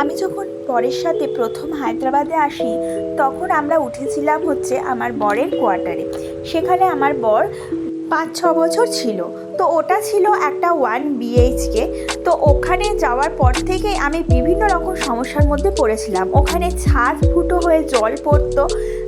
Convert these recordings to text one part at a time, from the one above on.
আমি যখন পরের সাথে প্রথম হায়দ্রাবাদে আসি, তখন আমরা উঠেছিলাম হচ্ছে আমার বরের কোয়ার্টারে। সেখানে আমার বর পাঁচ, ছ বছর ছিল। তো ওটা ছিল একটা ওয়ান বিএইচকে। তো ওখানে যাওয়ার পর থেকে আমি বিভিন্ন রকম সমস্যার মধ্যে পড়েছিলাম। ওখানে ছাদ ফুটো হয়ে জল পড়তো।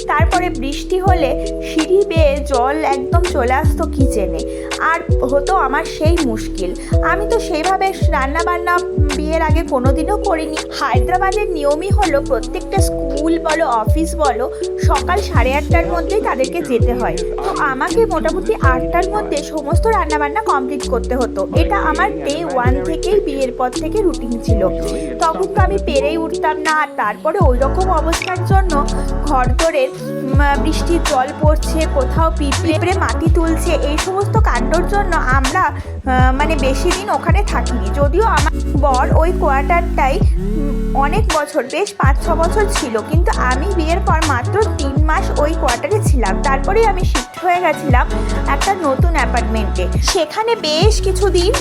তারপরে বৃষ্টি হলে সিঁড়ি বেয়ে জল একদম চলে আসতো কিচেনে। আর হতো আমার সেই মুশকিল। আমি তো সেইভাবে রান্না বান্না বিয়ের আগে কোনোদিনও করিনি। হায়দ্রাবাদের নিয়মই হলো প্রত্যেকটা স্কুল বলো, অফিস বলো, সকাল সাড়ে আটটার মধ্যেই তাদেরকে যেতে হয়। তো আমাকে মোটামুটি আটটার মধ্যে সমস্ত রান্নাবান্না কমপ্লিট করতে হতো। এটা আমার ডে ওয়ান থেকেই বিয়ের পর থেকে রুটিন ছিল। তখন তো আমি পেরেই উঠতাম না। আর তারপরে ওই রকম অবস্থার জন্য ঘর বৃষ্টির জল পড়ছে, কোথাও পিঁপড়ে মাটি তুলছে, এই সমস্ত কাণ্ডর জন্য আমরা মানে বেশি দিন ওখানে থাকিনি। যদিও আমার বর ওই কোয়ার্টারটাই অনেক বছর, বেশ পাঁচ ছ বছর ছিল। কিন্তু আমি বিয়ের পর মাত্র তিন মাস ওই কোয়ার্টারে ছিলাম। তারপরেই আমি শিফট হয়ে গেছিলাম একটা নতুন অ্যাপার্টমেন্টে। সেখানে বেশ কিছুদিন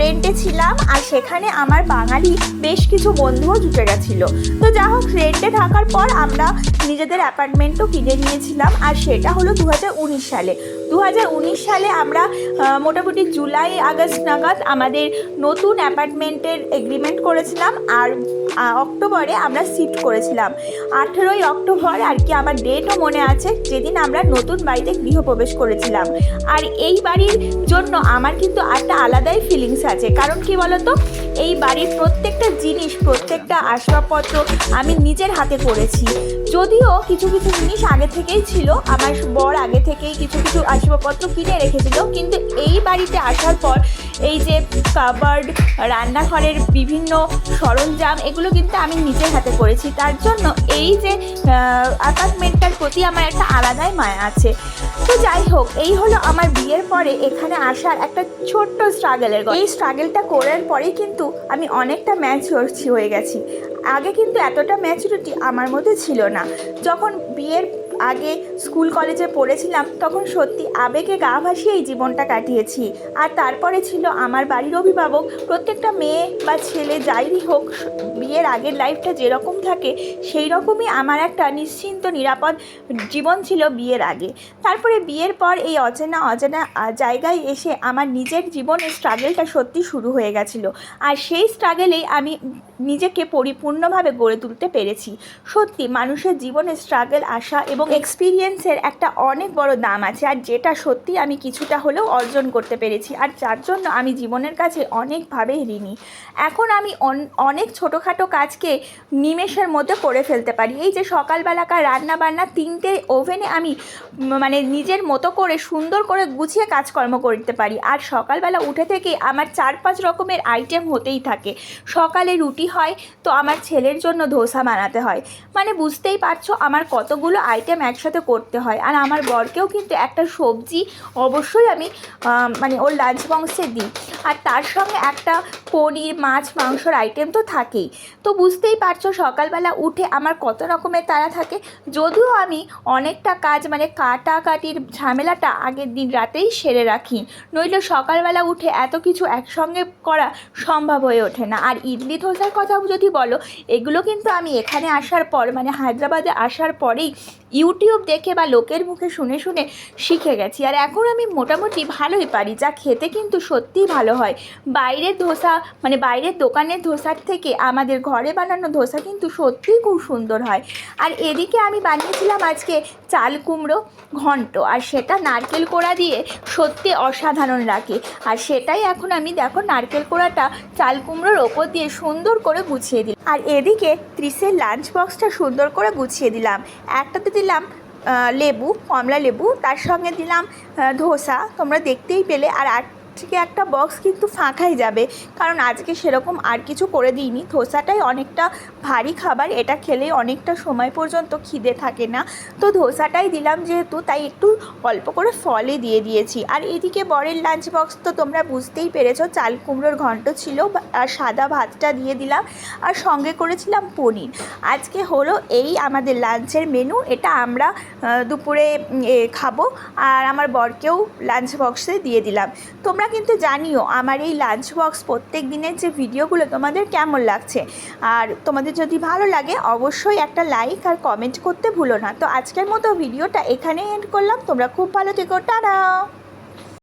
রেন্টে ছিলাম আর সেখানে আমার বাঙালি বেশ কিছু বন্ধুও জুটে গেছিল। তো যা হোক রেন্টে থাকার পর আমরা নিজেদের অ্যাপার্টমেন্টও কিনে নিয়েছিলাম আর সেটা হলো দু হাজার উনিশ সালে। দু হাজার উনিশ সালে আমরা মোটামুটি জুলাই আগস্ট নাগাদ আমাদের নতুন অ্যাপার্টমেন্টের এগ্রিমেন্ট করেছিলাম আর অক্টোবরে আমরা শিফট করেছিলাম। আঠেরোই অক্টোবর আর কি আমার ডেটও মনে আছে, যেদিন আমরা নতুন বাড়িতে গৃহপ্রবেশ করেছিলাম। আর এই বাড়ির জন্য আমার কিন্তু একটা আলাদাই ফিলিংস আছে। কারণ কি বলতো? এই বাড়ির প্রত্যেকটা জিনিস, প্রত্যেকটা আসবাবপত্র আমি নিজের হাতে করেছি। যদিও কিছু কিছু জিনিস আগে থেকেই ছিল, আমার বর আগে থেকেই কিছু কিছু আসবাবপত্র কিনে রেখেছিল, কিন্তু এই বাড়িতে আসার পর এই যে কাবার্ড, রান্নাঘরের বিভিন্ন সরঞ্জাম, এগুলো কিন্তু আমি নিজের হাতে করেছি। তার জন্য এই যে অ্যাপার্টমেন্টটার প্রতি আমার একটা আলাদাই মায়া আছে। তো যাই হোক, এই হলো আমার বিয়ের পরে এখানে আসার একটা ছোট্ট স্ট্রাগলের এই স্ট্রাগলটা করার পরেই কিন্তু আমি অনেকটা ম্যাচিওর হয়ে গেছি। আগে কিন্তু এতটা ম্যাচুরিটি আমার মধ্যে ছিল না। যখন বিয়ের আগে স্কুল কলেজে পড়েছিলাম, তখন সত্যি আবেগে গা ভাসিয়ে এই জীবনটা কাটিয়েছি। আর তারপরে ছিল আমার বাড়ির অভিভাবক, প্রত্যেকটা মেয়ে বা ছেলে যাই হোক, বিয়ের আগের লাইফটা যেরকম থাকে সেই রকমই আমার একটা নিশ্চিন্ত, নিরাপদ জীবন ছিল বিয়ের আগে। তারপরে বিয়ের পর এই অচেনা, অজানা জায়গায় এসে আমার নিজের জীবনের স্ট্রাগলটা সত্যি শুরু হয়ে গেছিল। আর সেই স্ট্রাগলেই আমি নিজেকে পরিপূর্ণভাবে গড়ে তুলতে পেরেছি। সত্যি, মানুষের জীবনে স্ট্রাগল আসা এবং এক্সপিরিয়েন্সের একটা অনেক বড় দাম আছে আর যেটা সত্যি আমি কিছুটা হলেও অর্জন করতে পেরেছি আর যার জন্য আমি জীবনের কাছে অনেকভাবে ঋণী। এখন আমি অন- অনেক ছোটোখাটো কাজকে নিমেষের মধ্যে করে ফেলতে পারি। এই যে সকালবেলাকার রান্না বান্না তিনটে ওভেনে আমি মানে নিজের মতো করে সুন্দর করে গুছিয়ে কাজকর্ম করতে পারি। আর সকালবেলা উঠে থেকে আমার চার পাঁচ রকমের আইটেম হতেই থাকে। সকালে রুটি হয়, তো আমার ছেলের জন্য ধোসা বানাতে হয়। মানে বুঝতেই পারছ, আমার কতগুলো আইটেম একসাথে করতে হয়। আর আমার বরকেও কিন্তু একটা সবজি অবশ্যই আমি মানে ওর লাঞ্চ বক্সে দিই। আর তার সঙ্গে একটা পনির, মাছ, মাংসর আইটেম তো থাকেই। তো বুঝতেই পারছ, সকালবেলা উঠে আমার কত রকমের তারা থাকে। যদিও আমি অনেকটা কাজ মানে কাটাকাটির ঝামেলাটা আগের দিন রাতেই সেরে রাখি। নইলে সকালবেলা উঠে এত কিছু একসঙ্গে করা সম্ভব হয়ে ওঠে না। আর ইডলি ধোসার কথা যদি বলো, এগুলো কিন্তু আমি এখানে আসার পর মানে হায়দ্রাবাদে আসার পরেই ইউটিউব দেখে বা লোকের মুখে শুনে শুনে শিখে গেছি। আর এখন আমি মোটামুটি ভালোই পারি, যা খেতে কিন্তু সত্যিই ভালো হয়। বাইরের ধোসা মানে বাইরের দোকানের ধোসার থেকে আমাদের ঘরে বানানো ধোসা কিন্তু সত্যিই খুব সুন্দর হয়। আর এদিকে আমি বানিয়েছিলাম আজকে চাল কুমড়ো ঘন্ট, আর সেটা নারকেল কোড়া দিয়ে সত্যি অসাধারণ লাগে। আর সেটাই এখন আমি দেখো, নারকেল কোড়াটা চাল কুমড়োর ওপর দিয়ে সুন্দর করে গুছিয়ে দিলাম। আর এদিকে ত্রিশের লাঞ্চ বক্সটা সুন্দর করে গুছিয়ে দিলাম। একটাতে দিলাম লেবু, কমলা লেবু, তার সঙ্গে দিলাম ধোসা। তোমরা দেখতেই পেলে। আর আজকে একটা বক্স কিন্তু ফাঁকাই যাবে। কারণ আজকে সেরকম আর কিছু করে দিইনি। ধোসাটাই অনেকটা ভারী খাবার। এটা খেলে অনেকটা সময় পর্যন্ত খিদে থাকে না। তো ধোসাটাই দিলাম যেহেতু, তাই একটু অল্প করে ফলে দিয়ে দিয়েছি। আর এদিকে বরের লাঞ্চ বক্স তো তোমরা বুঝতেই পেরেছ, চাল কুমড়োর ঘন্ট ছিল আর সাদা ভাতটা দিয়ে দিলাম। আর সঙ্গে করেছিলাম পনির। আজকে হলো এই আমাদের লাঞ্চের মেনু এটা আমরা দুপুরে খাব। আর আমার বরকেও লাঞ্চ বক্সে দিয়ে দিলাম। তোমরা তোমরা কিন্তু জানিও আমার এই লাঞ্চ বক্স প্রত্যেক দিনের যে ভিডিওগুলো তোমাদের কেমন লাগছে। আর তোমাদের যদি ভালো লাগে অবশ্যই একটা লাইক আর কমেন্ট করতে ভুলো না। তো আজকের মতো ভিডিওটা এখানেই এন্ড করলাম। তোমরা খুব ভালো থেকো। টাটা!